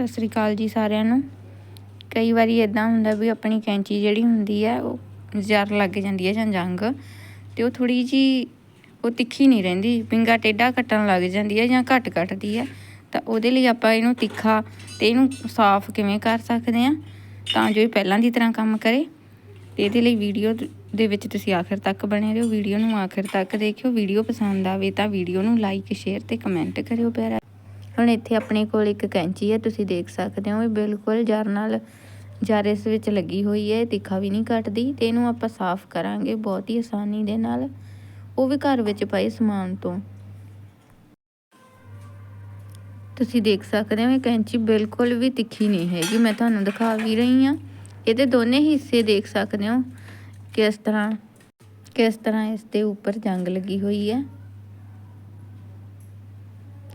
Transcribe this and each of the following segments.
ਸਤਿ ਸ੍ਰੀ ਅਕਾਲ ਜੀ ਸਾਰਿਆਂ ਨੂੰ। ਕਈ ਵਾਰੀ ਇਦਾਂ ਹੁੰਦਾ ਵੀ ਆਪਣੀ ਕੈਂਚੀ ਜਿਹੜੀ ਹੁੰਦੀ ਹੈ, ਉਹ ਜ਼ਰ ਲੱਗ ਜਾਂਦੀ ਹੈ ਜਾਂ ਜੰਗ ਤੇ ਉਹ ਥੋੜੀ ਜੀ ਉਹ ਤਿੱਖੀ ਨਹੀਂ ਰਹਿੰਦੀ, ਪਿੰਗਾ ਟੇਡਾ ਕੱਟਣ ਲੱਗ ਜਾਂਦੀ ਹੈ ਜਾਂ ਘੱਟ ਕੱਟਦੀ ਹੈ। ਤਾਂ ਉਹਦੇ ਲਈ ਆਪਾਂ ਇਹਨੂੰ ਤਿੱਖਾ ਤੇ ਇਹਨੂੰ ਸਾਫ਼ ਕਿਵੇਂ ਕਰ ਸਕਦੇ ਆ ਤਾਂ ਜੋ ਇਹ ਪਹਿਲਾਂ ਦੀ ਤਰ੍ਹਾਂ ਕੰਮ ਕਰੇ। ਤੇ ਇਹਦੇ ਲਈ ਵੀਡੀਓ ਦੇ ਵਿੱਚ ਤੁਸੀਂ ਆਖਿਰ ਤੱਕ ਬਣੇ ਰਹੋ। ਵੀਡੀਓ ਨੂੰ ਆਖਿਰ ਤੱਕ ਦੇਖਿਓ। ਵੀਡੀਓ ਪਸੰਦ ਆਵੇ ਤਾਂ ਵੀਡੀਓ ਨੂੰ ਲਾਈਕ, ਸ਼ੇਅਰ ਤੇ ਕਮੈਂਟ ਕਰਿਓ ਪਿਆਰਾ ਹੁਣ ਇੱਥੇ ਆਪਣੇ ਕੋਲ ਇੱਕ ਕੈਂਚੀ ਹੈ, ਤੁਸੀਂ ਦੇਖ ਸਕਦੇ ਹੋ, ਇਹ ਬਿਲਕੁਲ ਜਰ ਨਾਲ ਜਰ ਇਸ ਵਿੱਚ ਲੱਗੀ ਹੋਈ ਹੈ ਤਿੱਖਾ ਵੀ ਨਹੀਂ ਕੱਟਦੀ ਤੇ ਇਹਨੂੰ ਆਪਾਂ ਸਾਫ਼ ਕਰਾਂਗੇ ਬਹੁਤ ਹੀ ਆਸਾਨੀ ਦੇ ਨਾਲ, ਉਹ ਵੀ ਘਰ ਵਿੱਚ ਪਏ ਸਮਾਨ ਤੋਂ। ਤੁਸੀਂ ਦੇਖ ਸਕਦੇ ਹੋ, ਇਹ ਕੈਂਚੀ ਬਿਲਕੁਲ ਵੀ ਤਿੱਖੀ ਨਹੀਂ ਹੈਗੀ, ਮੈਂ ਤੁਹਾਨੂੰ ਦਿਖਾ ਵੀ ਰਹੀ ਹਾਂ, ਇਹਦੇ ਦੋਨੇ ਹਿੱਸੇ ਦੇਖ ਸਕਦੇ ਹੋ, ਕਿਸ ਤਰ੍ਹਾਂ ਕਿਸ ਤਰ੍ਹਾਂ ਇਸ ਦੇ ਉੱਪਰ ਜੰਗ ਲੱਗੀ ਹੋਈ ਹੈ।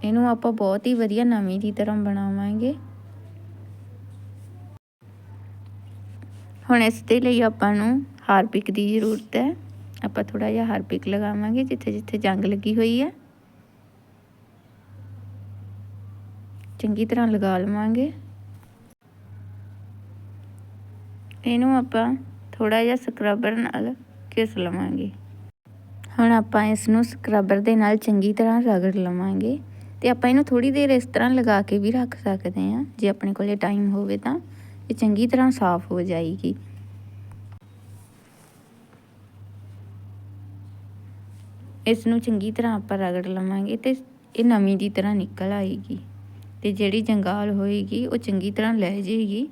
ਇਹਨੂੰ ਆਪਾਂ ਬਹੁਤ ਹੀ ਵਧੀਆ ਨਵੀਂ ਦੀ ਤਰ੍ਹਾਂ ਬਣਾਵਾਂਗੇ। ਹੁਣ ਇਸ ਦੇ ਲਈ ਆਪਾਂ ਨੂੰ ਹਾਰਪਿਕ ਦੀ ਜ਼ਰੂਰਤ ਹੈ। ਆਪਾਂ ਥੋੜਾ ਜਿਹਾ ਹਾਰਪਿਕ ਲਗਾਵਾਂਗੇ, ਜਿੱਥੇ ਜਿੱਥੇ ਜੰਗ ਲੱਗੀ ਹੋਈ ਹੈ। ਚੰਗੀ ਤਰ੍ਹਾਂ ਲਗਾ ਲਵਾਂਗੇ। ਇਹਨੂੰ ਆਪਾਂ ਥੋੜਾ ਜਿਹਾ ਸਕਰਬਰ ਨਾਲ ਘਿਸ ਲਵਾਂਗੇ। ਹੁਣ ਆਪਾਂ ਇਸ ਨੂੰ ਸਕਰਬਰ ਦੇ ਨਾਲ ਚੰਗੀ ਤਰ੍ਹਾਂ ਰਗੜ ਲਵਾਂਗੇ। ਤੇ ਆਪਾਂ ਇਹਨੂੰ ਥੋੜੀ ਦੇਰ ਇਸ ਤਰ੍ਹਾਂ ਲਗਾ ਕੇ ਵੀ ਰੱਖ ਸਕਦੇ ਹਾਂ। ਜੇ ਆਪਣੇ ਕੋਲੇ ਟਾਈਮ ਹੋਵੇ ਤਾਂ ਇਹ ਚੰਗੀ ਤਰ੍ਹਾਂ ਸਾਫ਼ ਹੋ ਜਾਏਗੀ। ਇਸ ਨੂੰ ਚੰਗੀ ਤਰ੍ਹਾਂ ਆਪਾਂ ਰਗੜ ਲਵਾਂਗੇ ਤੇ ਇਹ ਨਵੀਂ ਦੀ ਤਰ੍ਹਾਂ ਨਿਕਲ ਆਏਗੀ। ਤੇ ਜਿਹੜੀ ਜੰਗਾਲ ਹੋਏਗੀ, ਉਹ ਚੰਗੀ ਤਰ੍ਹਾਂ ਲੈ ਜਾਏਗੀ।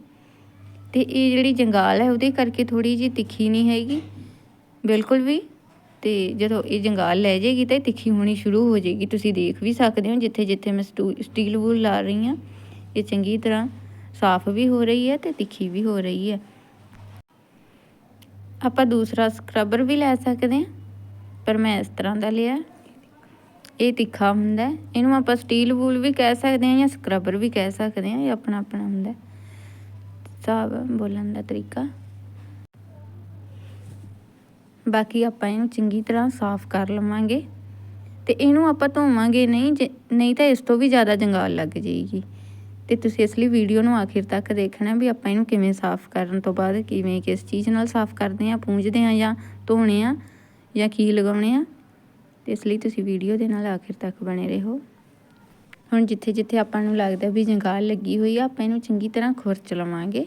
ਤੇ ਇਹ ਜਿਹੜੀ ਜੰਗਾਲ ਹੈ, ਉਹਦੇ ਕਰਕੇ ਥੋੜੀ ਜਿਹੀ ਤਿੱਖੀ ਨਹੀਂ ਹੈਗੀ। ਬਿਲਕੁਲ ਵੀ ਤੇ ਜਦੋਂ ਇਹ ਜੰਗਾਲ ਲੈ ਜਾਏਗੀ ਤਾਂ ਤਿੱਖੀ ਹੋਣੀ ਸ਼ੁਰੂ ਹੋ ਜਾਏਗੀ। ਤੁਸੀਂ ਦੇਖ ਵੀ ਸਕਦੇ ਹੋ ਜਿੱਥੇ ਜਿੱਥੇ ਮੈਂ ਸਟੀਲ ਵੂਲ ਲਾ ਰਹੀ ਹਾਂ, ਇਹ ਚੰਗੀ ਤਰ੍ਹਾਂ ਸਾਫ਼ ਵੀ ਹੋ ਰਹੀ ਹੈ ਤੇ ਤਿੱਖੀ ਵੀ ਹੋ ਰਹੀ ਹੈ। ਆਪਾਂ ਦੂਸਰਾ ਸਕਰਬਰ ਵੀ ਲੈ ਸਕਦੇ ਹਾਂ, ਪਰ ਮੈਂ ਇਸ ਤਰ੍ਹਾਂ ਦਾ ਲਿਆ। ਇਹ ਤਿੱਖਾ ਹੁੰਦਾ ਇਹਨੂੰ ਆਪਾਂ ਸਟੀਲ ਵੂਲ ਵੀ ਕਹਿ ਸਕਦੇ ਹਾਂ ਜਾਂ ਸਕਰਬਰ ਵੀ ਕਹਿ ਸਕਦੇ ਹਾਂ, ਇਹ ਆਪਣਾ ਆਪਣਾ ਹੁੰਦਾ ਸਾਬ ਬੋਲਣ ਦਾ ਤਰੀਕਾ। ਬਾਕੀ ਆਪਾਂ ਇਹਨੂੰ ਚੰਗੀ ਤਰ੍ਹਾਂ ਸਾਫ਼ ਕਰ ਲਵਾਂਗੇ ਤੇ ਇਹਨੂੰ ਆਪਾਂ ਧੋਵਾਂਗੇ ਨਹੀਂ ਨਹੀਂ ਤਾਂ ਇਸ ਤੋਂ ਵੀ ਜ਼ਿਆਦਾ ਜੰਗਾਲ ਲੱਗ ਜਾਏਗੀ। ਤੇ ਤੁਸੀਂ ਇਸ ਲਈ ਵੀਡੀਓ ਨੂੰ ਆਖਿਰ ਤੱਕ ਦੇਖਣਾ ਵੀ ਆਪਾਂ ਇਹਨੂੰ ਕਿਵੇਂ ਸਾਫ਼ ਕਰਨ ਤੋਂ ਬਾਅਦ ਕਿਵੇਂ ਕਿਸ ਚੀਜ਼ ਨਾਲ ਸਾਫ਼ ਕਰਦੇ ਆ ਪੂੰਝਦੇ ਆ ਜਾਂ ਧੋਣੇ ਆ ਜਾਂ ਕੀ ਲਗਾਉਣੇ ਆ। ਤੇ ਇਸ ਲਈ ਤੁਸੀਂ ਵੀਡੀਓ ਦੇ ਨਾਲ ਆਖਿਰ ਤੱਕ ਬਣੇ ਰਹੋ। ਹੁਣ ਜਿੱਥੇ ਜਿੱਥੇ ਆਪਾਂ ਨੂੰ ਲੱਗਦਾ ਵੀ ਜੰਗਾਲ ਲੱਗੀ ਹੋਈ ਆ, ਆਪਾਂ ਇਹਨੂੰ ਚੰਗੀ ਤਰ੍ਹਾਂ ਖੁਰਚ ਲਵਾਂਗੇ।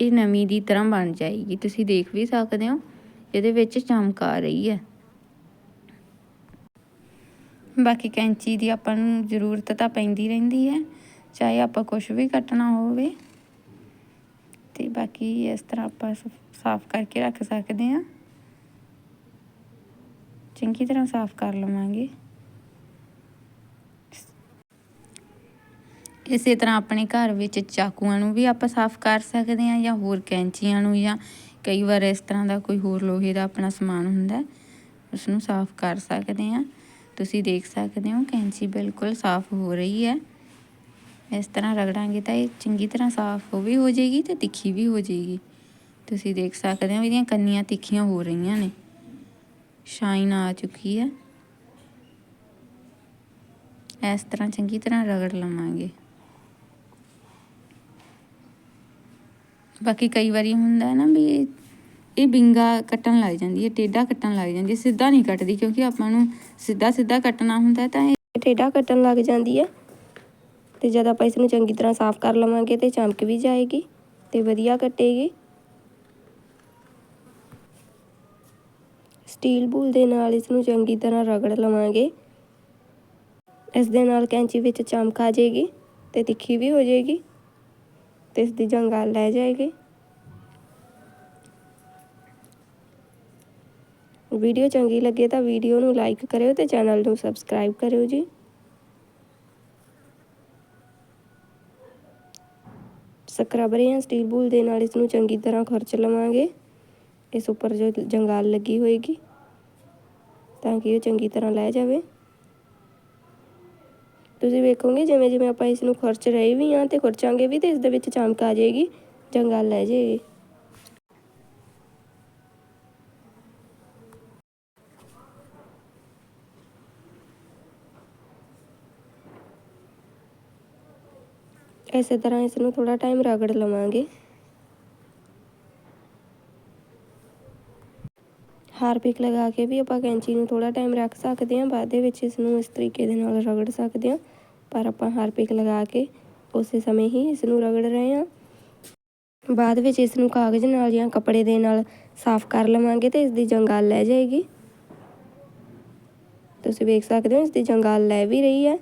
ਇਹ ਨਵੀਂ ਦੀ ਤਰ੍ਹਾਂ ਬਣ ਜਾਏਗੀ। ਤੁਸੀਂ ਦੇਖ ਵੀ ਸਕਦੇ ਹੋ, ਇਹਦੇ ਵਿੱਚ ਚਮਕ ਆ ਰਹੀ ਹੈ। ਬਾਕੀ ਕੈਂਚੀ ਦੀ ਆਪਾਂ ਨੂੰ ਜ਼ਰੂਰਤ ਤਾਂ ਪੈਂਦੀ ਰਹਿੰਦੀ ਹੈ, ਚਾਹੇ ਆਪਾਂ ਕੁਝ ਵੀ ਕੱਟਣਾ ਹੋਵੇ। ਤੇ ਬਾਕੀ ਇਸ ਤਰ੍ਹਾਂ ਆਪਾਂ ਸਾਫ਼ ਕਰਕੇ ਰੱਖ ਸਕਦੇ ਹਾਂ। ਚੰਗੀ ਤਰ੍ਹਾਂ ਸਾਫ਼ ਕਰ ਲਵਾਂਗੇ। ਇਸੇ ਤਰ੍ਹਾਂ ਆਪਣੇ ਘਰ ਵਿੱਚ ਚਾਕੂਆਂ ਨੂੰ ਵੀ ਆਪਾਂ ਸਾਫ਼ ਕਰ ਸਕਦੇ ਹਾਂ ਜਾਂ ਹੋਰ ਕੈਂਚੀਆਂ ਨੂੰ ਜਾਂ ਕਈ ਵਾਰ ਇਸ ਤਰ੍ਹਾਂ ਦਾ ਕੋਈ ਹੋਰ ਲੋਹੇ ਦਾ ਆਪਣਾ ਸਮਾਨ ਹੁੰਦਾ ਉਸ ਨੂੰ ਸਾਫ਼ ਕਰ ਸਕਦੇ ਹਾਂ। ਤੁਸੀਂ ਦੇਖ ਸਕਦੇ ਹੋ ਕੈਂਚੀ ਬਿਲਕੁਲ ਸਾਫ਼ ਹੋ ਰਹੀ ਹੈ। ਇਸ ਤਰ੍ਹਾਂ ਰਗੜਾਂਗੇ ਤਾਂ ਇਹ ਚੰਗੀ ਤਰ੍ਹਾਂ ਸਾਫ਼ ਹੋ ਵੀ ਹੋ ਜਾਏਗੀ ਤੇ ਤਿੱਖੀ ਵੀ ਹੋ ਜਾਏਗੀ। ਤੁਸੀਂ ਦੇਖ ਸਕਦੇ ਹੋ ਇਹਦੀਆਂ ਕੰਨੀਆਂ ਤਿੱਖੀਆਂ ਹੋ ਰਹੀਆਂ ਨੇ। ਸ਼ਾਈਨ ਆ ਚੁੱਕੀ ਹੈ। ਇਸ ਤਰ੍ਹਾਂ ਚੰਗੀ ਤਰ੍ਹਾਂ ਰਗੜ ਲਵਾਂਗੇ। ਬਾਕੀ ਕਈ ਵਾਰੀ ਹੁੰਦਾ ਹੈ ਨਾ ਵੀ ਇਹ ਬਿੰਗਾ ਕੱਟਣ ਲੱਗ ਜਾਂਦੀ ਹੈ ਟੇਢਾ ਕੱਟਣ ਲੱਗ ਜਾਂਦੀ ਹੈ, ਸਿੱਧਾ ਨਹੀਂ ਕੱਟਦੀ ਕਿਉਂਕਿ ਆਪਾਂ ਨੂੰ ਸਿੱਧਾ ਸਿੱਧਾ ਕੱਟਣਾ ਹੁੰਦਾ ਤਾਂ ਇਹ ਟੇਢਾ ਕੱਟਣ ਲੱਗ ਜਾਂਦੀ ਹੈ ਤੇ ਜਦ ਆਪਾਂ ਇਸ ਨੂੰ ਚੰਗੀ ਤਰ੍ਹਾਂ ਸਾਫ਼ ਕਰ ਲਵਾਂਗੇ ਤੇ ਚਮਕ ਵੀ ਜਾਏਗੀ ਤੇ ਵਧੀਆ ਕੱਟੇਗੀ। ਸਟੀਲ ਬੂਲ ਦੇ ਨਾਲ ਇਸ ਨੂੰ ਚੰਗੀ ਤਰ੍ਹਾਂ ਰਗੜ ਲਵਾਂਗੇ। ਇਸ ਦੇ ਨਾਲ ਕੈਂਚੀ ਵਿੱਚ ਚਮਕ ਆ ਜਾਏਗੀ ਤੇ ਤਿੱਖੀ ਵੀ ਹੋ ਜਾਏਗੀ। ਤੇ ਇਸ ਦੀ ਜੰਗਾਲ ਲੈ ਜਾਏਗੀ। ਵੀਡੀਓ ਚੰਗੀ ਲੱਗੇ ਤਾਂ ਵੀਡੀਓ ਨੂੰ ਲਾਈਕ ਕਰਿਓ ਤੇ ਚੈਨਲ ਨੂੰ ਸਬਸਕ੍ਰਾਈਬ ਕਰਿਓ ਜੀ। ਸਕਰਬਰ ਜਾਂ ਸਟੀਲ ਬੂਲ ਦੇ ਨਾਲ ਇਸ ਨੂੰ ਚੰਗੀ ਤਰ੍ਹਾਂ ਖਰਚ ਲਵਾਂਗੇ। ਇਸ ਉੱਪਰ ਜੋ ਜੰਗਾਲ ਲੱਗੀ ਹੋਏਗੀ ਤਾਂ ਕਿ ਉਹ ਚੰਗੀ ਤਰ੍ਹਾਂ ਲੈ ਜਾਵੇ। ਤੁਸੀਂ ਵੇਖੋਗੇ, ਜਿਵੇਂ ਜਿਵੇਂ ਆਪਾਂ ਇਸ ਨੂੰ ਖਰਚ ਰਹੇ ਵੀ ਹਾਂ ਤੇ ਖਰਚਾਂਗੇ ਵੀ ਤੇ ਇਸ ਦੇ ਵਿੱਚ ਚਮਕ ਆ ਜਾਏਗੀ, ਜੰਗਾਲ ਲੈ ਜਾਏਗੀ। ਇਸੇ ਤਰ੍ਹਾਂ ਇਸ ਨੂੰ ਥੋੜਾ ਟਾਈਮ ਰਗੜ ਲਵਾਂਗੇ। ਹਾਰਪਿਕ ਲਗਾ ਕੇ ਵੀ ਆਪਾਂ ਕੈਂਚੀ ਨੂੰ ਥੋੜਾ ਟਾਈਮ ਰੱਖ ਸਕਦੇ ਹਾਂ, ਬਾਅਦ ਦੇ ਵਿੱਚ ਇਸ ਨੂੰ ਇਸ ਤਰੀਕੇ ਦੇ ਨਾਲ ਰਗੜ ਸਕਦੇ ਹਾਂ। ਪਰ ਆਪਾਂ ਹਾਰਪਿਕ ਲਗਾ ਕੇ ਉਸੇ ਸਮੇਂ ਹੀ ਇਸ ਨੂੰ ਰਗੜ ਰਹੇ ਹਾਂ। ਬਾਅਦ ਵਿੱਚ ਇਸ ਨੂੰ ਕਾਗਜ਼ ਨਾਲ ਜਾਂ ਕੱਪੜੇ ਦੇ ਨਾਲ ਸਾਫ਼ ਕਰ ਲਵਾਂਗੇ ਤੇ ਇਸ ਦੀ ਜੰਗਾਲ ਲੈ ਜਾਏਗੀ। ਤੁਸੀਂ ਵੇਖ ਸਕਦੇ ਹੋ ਇਸ ਦੀ ਜੰਗਾਲ ਲੈ ਵੀ ਰਹੀ ਹੈ।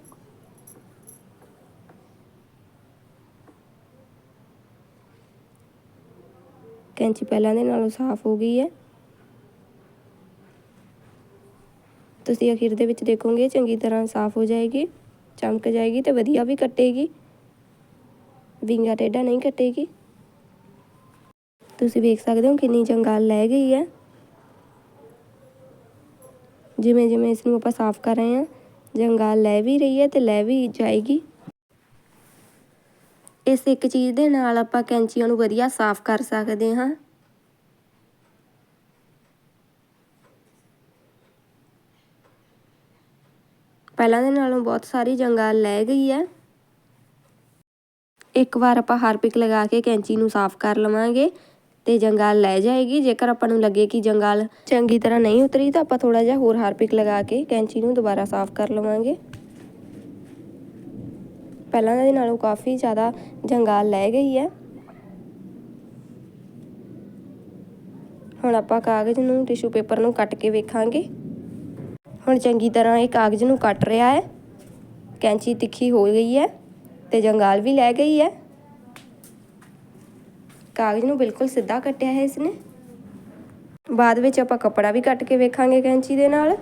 ਕੈਂਚੀ ਪਹਿਲਾਂ ਦੇ ਨਾਲੋਂ ਸਾਫ਼ ਹੋ ਗਈ ਹੈ। ਤੁਸੀਂ ਅਖੀਰ ਦੇ ਵਿੱਚ ਦੇਖੋਗੇ, ਚੰਗੀ ਤਰ੍ਹਾਂ ਸਾਫ਼ ਹੋ ਜਾਏਗੀ, ਚਮਕ ਜਾਏਗੀ ਤੇ ਵਧੀਆ ਵੀ ਕੱਟੇਗੀ। ਵਿੰਗਾ ਟੇਢਾ ਨਹੀਂ ਕੱਟੇਗੀ। ਤੁਸੀਂ ਵੇਖ ਸਕਦੇ ਹੋ ਕਿੰਨੀ ਜੰਗਾਲ ਲੈ ਗਈ ਹੈ। ਜਿਵੇਂ ਜਿਵੇਂ ਇਸ ਨੂੰ ਆਪਾਂ ਸਾਫ਼ ਕਰ ਰਹੇ ਹਾਂ ਜੰਗਾਲ ਲੈ ਵੀ ਰਹੀ ਹੈ ਤੇ ਲੈ ਵੀ ਜਾਏਗੀ। ਇਸ ਇੱਕ ਚੀਜ਼ ਦੇ ਨਾਲ ਆਪਾਂ ਕੈਂਚੀਆਂ ਨੂੰ ਵਧੀਆ ਸਾਫ਼ ਕਰ ਸਕਦੇ ਹਾਂ। ਪਹਿਲਾਂ ਦੇ ਨਾਲੋਂ ਬਹੁਤ ਸਾਰੀ ਜੰਗਾਲ ਲੈ ਗਈ ਹੈ। ਇੱਕ ਵਾਰ ਆਪਾਂ ਹਾਰਪਿਕ ਲਗਾ ਕੇ ਕੈਂਚੀ ਨੂੰ ਸਾਫ਼ ਕਰ ਲਵਾਂਗੇ ਤੇ ਜੰਗਾਲ ਲੈ ਜਾਏਗੀ। ਜੇਕਰ ਆਪਾਂ ਨੂੰ ਲੱਗੇ ਕਿ ਜੰਗਾਲ ਚੰਗੀ ਤਰ੍ਹਾਂ ਨਹੀਂ ਉਤਰੀ ਤਾਂ ਆਪਾਂ ਥੋੜਾ ਜਿਹਾ ਹੋਰ ਹਾਰਪਿਕ ਲਗਾ ਕੇ ਕੈਂਚੀ ਨੂੰ ਦੁਬਾਰਾ ਸਾਫ਼ ਕਰ ਲਵਾਂਗੇ। ਪਹਿਲਾਂ ਦੇ ਨਾਲੋਂ ਕਾਫੀ ਜ਼ਿਆਦਾ ਜੰਗਾਲ ਲੈ ਗਈ ਹੈ। ਹੁਣ ਆਪਾਂ ਕਾਗਜ਼ ਨੂੰ, ਟਿਸ਼ੂ ਪੇਪਰ ਨੂੰ ਕੱਟ ਕੇ ਵੇਖਾਂਗੇ। ਹੁਣ ਚੰਗੀ ਤਰ੍ਹਾਂ ਇਹ ਕਾਗਜ਼ ਨੂੰ ਕੱਟ ਰਿਹਾ ਹੈ। ਕੈਂਚੀ ਤਿੱਖੀ ਹੋ ਗਈ ਹੈ ਤੇ ਜੰਗਾਲ ਵੀ ਲੈ ਗਈ ਹੈ। ਕਾਗਜ਼ ਨੂੰ ਬਿਲਕੁਲ ਸਿੱਧਾ ਕੱਟਿਆ ਹੈ ਇਸਨੇ। ਬਾਅਦ ਵਿੱਚ ਆਪਾਂ ਕੱਪੜਾ ਵੀ ਕੱਟ ਕੇ ਵੇਖਾਂਗੇ ਕੈਂਚੀ ਦੇ ਨਾਲ।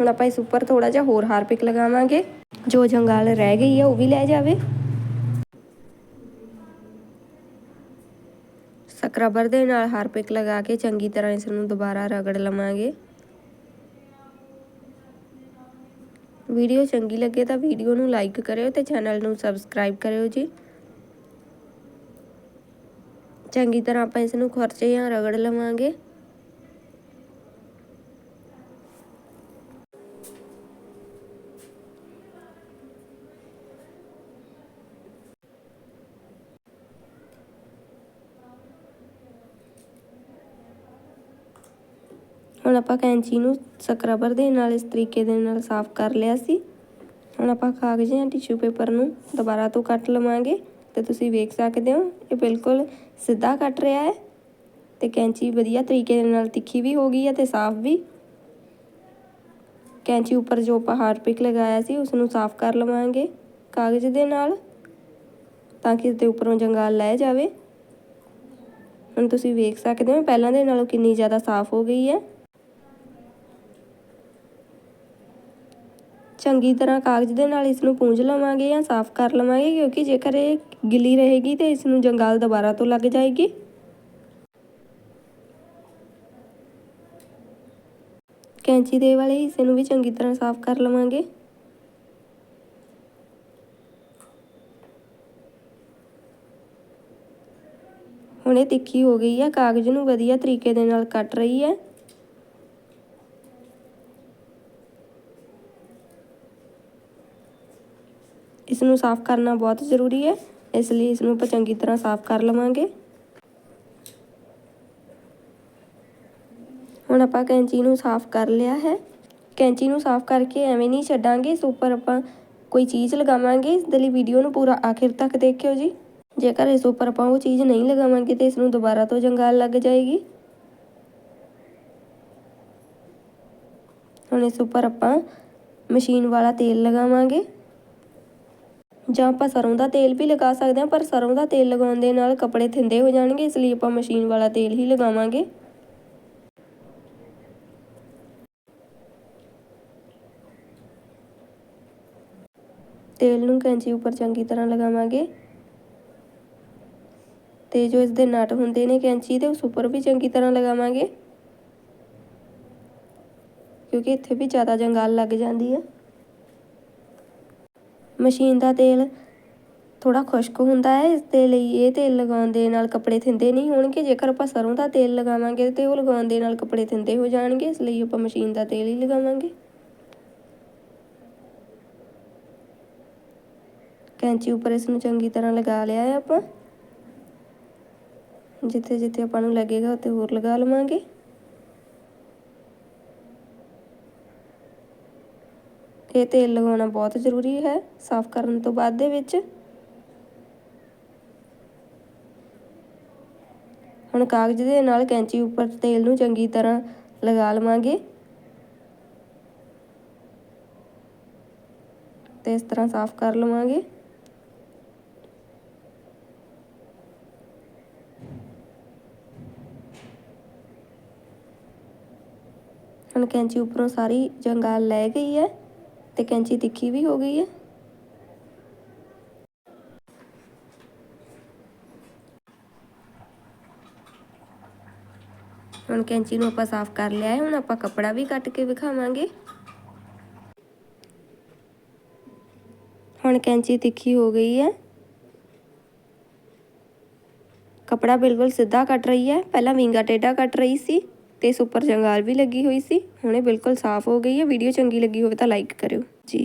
ਹੁਣ ਆਪਾਂ ਇਸ ਉੱਪਰ ਥੋੜਾ ਜਿਹਾ ਹੋਰ ਹਾਰਪਿਕ ਲਗਾਵਾਂਗੇ। ਜੋ ਜੰਗਾਲ ਰਹਿ ਗਈ ਹੈ, ਉਹ ਵੀ ਲੈ ਜਾਵੇ। ਸਕਰਬਰ ਦੇ ਨਾਲ ਹਾਰਪਿਕ ਲਗਾ ਕੇ ਚੰਗੀ ਤਰ੍ਹਾਂ ਇਸ ਨੂੰ ਦੁਬਾਰਾ ਰਗੜ ਲਵਾਂਗੇ। ਵੀਡੀਓ ਚੰਗੀ ਲੱਗੇ ਤਾਂ ਵੀਡੀਓ ਨੂੰ ਲਾਈਕ ਕਰਿਓ ਤੇ ਚੈਨਲ ਨੂੰ ਸਬਸਕ੍ਰਾਈਬ ਕਰਿਓ ਜੀ। ਚੰਗੀ ਤਰ੍ਹਾਂ ਆਪਾਂ ਇਸ ਨੂੰ ਖਰਚੇ ਜਾਂ ਰਗੜ ਲਵਾਂਗੇ। ਹੁਣ ਆਪਾਂ ਕੈਂਚੀ ਨੂੰ ਸਕਰਬਰ ਦੇ ਨਾਲ ਇਸ ਤਰੀਕੇ ਦੇ ਨਾਲ ਸਾਫ਼ ਕਰ ਲਿਆ ਸੀ। ਹੁਣ ਆਪਾਂ ਕਾਗਜ਼ ਜਾਂ ਟਿਸ਼ੂ ਪੇਪਰ ਨੂੰ ਦੁਬਾਰਾ ਤੋਂ ਕੱਟ ਲਵਾਂਗੇ ਤੇ ਤੁਸੀਂ ਵੇਖ ਸਕਦੇ ਹੋ, ਇਹ ਬਿਲਕੁਲ ਸਿੱਧਾ ਕੱਟ ਰਿਹਾ ਹੈ ਤੇ ਕੈਂਚੀ ਵਧੀਆ ਤਰੀਕੇ ਦੇ ਨਾਲ ਤਿੱਖੀ ਵੀ ਹੋ ਗਈ ਹੈ ਤੇ ਸਾਫ਼ ਵੀ। ਕੈਂਚੀ ਉੱਪਰ ਜੋ ਆਪਾਂ ਹਾਰਪਿਕ ਲਗਾਇਆ ਸੀ ਉਸ ਨੂੰ ਸਾਫ਼ ਕਰ ਲਵਾਂਗੇ ਕਾਗਜ਼ ਦੇ ਨਾਲ ਤਾਂ ਕਿ ਇਸ ਦੇ ਉੱਪਰੋਂ ਜੰਗਾਲ ਲੈ ਜਾਵੇ। ਹੁਣ ਤੁਸੀਂ ਵੇਖ ਸਕਦੇ ਹੋ, ਪਹਿਲਾਂ ਦੇ ਨਾਲੋਂ ਕਿੰਨੀ ਜ਼ਿਆਦਾ ਸਾਫ਼ ਹੋ ਗਈ ਹੈ। ਚੰਗੀ ਤਰ੍ਹਾਂ ਕਾਗਜ਼ ਦੇ ਨਾਲ ਇਸ ਨੂੰ ਪੂੰਝ ਲਵਾਂਗੇ ਜਾਂ ਸਾਫ਼ ਕਰ ਲਵਾਂਗੇ, ਕਿਉਂਕਿ ਜੇਕਰ ਇਹ ਗਿੱਲੀ ਰਹੇਗੀ ਤੇ ਇਸ ਨੂੰ ਜੰਗਾਲ ਦੁਬਾਰਾ ਤੋਂ ਲੱਗ ਜਾਏਗੀ। ਕੈਂਚੀ ਦੇ ਵਾਲੇ ਹਿੱਸੇ ਨੂੰ ਵੀ ਚੰਗੀ ਤਰ੍ਹਾਂ ਸਾਫ਼ ਕਰ ਲਵਾਂਗੇ। ਹੁਣ ਇਹ ਤਿੱਖੀ ਹੋ ਗਈ ਹੈ ਕਾਗਜ਼ ਨੂੰ ਵਧੀਆ ਤਰੀਕੇ ਦੇ ਨਾਲ ਕੱਟ ਰਹੀ ਹੈ ਇਸ ਨੂੰ ਸਾਫ਼ ਕਰਨਾ ਬਹੁਤ ਜ਼ਰੂਰੀ ਹੈ। ਇਸ ਲਈ ਇਸ ਨੂੰ ਆਪਾਂ ਚੰਗੀ ਤਰ੍ਹਾਂ ਸਾਫ਼ ਕਰ ਲਵਾਂਗੇ। ਹੁਣ ਆਪਾਂ ਕੈਂਚੀ ਨੂੰ ਸਾਫ਼ ਕਰ ਲਿਆ ਹੈ। ਕੈਂਚੀ ਨੂੰ ਸਾਫ਼ ਕਰਕੇ ਐਵੇਂ ਨਹੀਂ ਛੱਡਾਂਗੇ। ਇਸ ਉੱਪਰ ਆਪਾਂ ਕੋਈ ਚੀਜ਼ ਲਗਾਵਾਂਗੇ। ਇਸ ਦੇ ਲਈ ਵੀਡੀਓ ਨੂੰ ਪੂਰਾ ਆਖਿਰ ਤੱਕ ਦੇਖਿਓ ਜੀ। ਜੇਕਰ ਇਸ ਉੱਪਰ ਆਪਾਂ ਉਹ ਚੀਜ਼ ਨਹੀਂ ਲਗਾਵਾਂਗੇ ਤੇ ਇਸ ਨੂੰ ਦੁਬਾਰਾ ਤੋਂ ਜੰਗਾਲ ਲੱਗ ਜਾਏਗੀ। ਹੁਣ ਇਸ ਉੱਪਰ ਆਪਾਂ ਮਸ਼ੀਨ ਵਾਲਾ ਤੇਲ ਲਗਾਵਾਂਗੇ। ਜਾਂ ਆਪਾਂ ਸਰੋਂ ਦਾ ਤੇਲ ਵੀ ਲਗਾ ਸਕਦੇ ਹਾਂ, ਪਰ ਸਰੋਂ ਦਾ ਤੇਲ ਲਗਾਉਣ ਦੇ ਨਾਲ ਕੱਪੜੇ ਥਿੰਦੇ ਹੋ ਜਾਣਗੇ, ਇਸ ਲਈ ਆਪਾਂ ਮਸ਼ੀਨ ਵਾਲਾ ਤੇਲ ਹੀ ਲਗਾਵਾਂਗੇ। ਤੇਲ ਨੂੰ ਕੈਂਚੀ ਉੱਪਰ ਚੰਗੀ ਤਰ੍ਹਾਂ ਲਗਾਵਾਂਗੇ। ਤੇ ਜੋ ਇਸ ਦੇ ਨਟ ਹੁੰਦੇ ਨੇ ਕੈਂਚੀ ਦੇ, ਉਸ ਉੱਪਰ ਵੀ ਚੰਗੀ ਤਰ੍ਹਾਂ ਲਗਾਵਾਂਗੇ। ਕਿਉਂਕਿ ਇੱਥੇ ਵੀ ਜ਼ਿਆਦਾ ਜੰਗਾਲ ਲੱਗ ਜਾਂਦੀ ਹੈ। ਮਸ਼ੀਨ ਦਾ ਤੇਲ ਥੋੜਾ ਖੁਸ਼ਕ ਹੁੰਦਾ ਹੈ, ਇਸ ਦੇ ਲਈ ਇਹ ਤੇਲ ਲਗਾਉਣ ਦੇ ਨਾਲ ਕੱਪੜੇ ਥਿੰਦੇ ਨਹੀਂ ਹੋਣਗੇ। ਜੇਕਰ ਆਪਾਂ ਸਰੋਂ ਦਾ ਤੇਲ ਲਗਾਵਾਂਗੇ ਤੇ ਉਹ ਲਗਾਉਣ ਦੇ ਨਾਲ ਕੱਪੜੇ ਥਿੰਦੇ ਹੋ ਜਾਣਗੇ, ਇਸ ਲਈ ਆਪਾਂ ਮਸ਼ੀਨ ਦਾ ਤੇਲ ਹੀ ਲਗਾਵਾਂਗੇ। ਕੈਂਚੀ ਉੱਪਰ ਇਸ ਨੂੰ ਚੰਗੀ ਤਰ੍ਹਾਂ ਲਗਾ ਲਿਆ ਹੈ ਆਪਾਂ। ਜਿੱਥੇ ਜਿੱਥੇ ਆਪਾਂ ਨੂੰ ਲੱਗੇਗਾ, ਉੱਥੇ ਹੋਰ ਲਗਾ ਲਵਾਂਗੇ। ਇਹ ਤੇਲ ਲਗਾਉਣਾ ਬਹੁਤ ਜ਼ਰੂਰੀ ਹੈ, ਸਾਫ਼ ਕਰਨ ਤੋਂ ਬਾਅਦ ਦੇ ਵਿੱਚ। ਹੁਣ ਕਾਗਜ਼ ਦੇ ਨਾਲ ਕੈਂਚੀ ਉੱਪਰ ਤੇਲ ਨੂੰ ਚੰਗੀ ਤਰ੍ਹਾਂ ਲਗਾ ਲਵਾਂਗੇ। ਤੇ ਇਸ ਤਰ੍ਹਾਂ ਸਾਫ਼ ਕਰ ਲਵਾਂਗੇ। ਹੁਣ ਕੈਂਚੀ ਉੱਪਰੋਂ ਸਾਰੀ ਜੰਗਾਲ ਲੈ ਗਈ ਹੈ। ਤੇ ਕੈਂਚੀ ਤਿੱਖੀ ਵੀ ਹੋ ਗਈ ਹੈ। ਹੁਣ ਕੈਂਚੀ ਨੂੰ ਆਪਾਂ ਸਾਫ਼ ਕਰ ਲਿਆ ਹੈ, ਹੁਣ ਆਪਾਂ ਕੱਪੜਾ ਵੀ ਕੱਟ ਕੇ ਵਿਖਾਵਾਂਗੇ। ਹੁਣ ਕੈਂਚੀ ਤਿੱਖੀ ਹੋ ਗਈ ਹੈ। ਕੱਪੜਾ ਬਿਲਕੁਲ ਸਿੱਧਾ ਕੱਟ ਰਹੀ ਹੈ, ਪਹਿਲਾਂ ਵਿੰਗਾ ਟੇਢਾ ਕੱਟ ਰਹੀ ਸੀ। ਤੇ ਇਸ ਉੱਪਰ ਜੰਗਾਲ ਵੀ ਲੱਗੀ ਹੋਈ ਸੀ। ਹੁਣ ਇਹ ਬਿਲਕੁਲ ਸਾਫ਼ ਹੋ ਗਈ ਹੈ। ਵੀਡੀਓ ਚੰਗੀ ਲੱਗੀ ਹੋਵੇ ਤਾਂ ਲਾਈਕ ਕਰਿਓ। ਜੀ।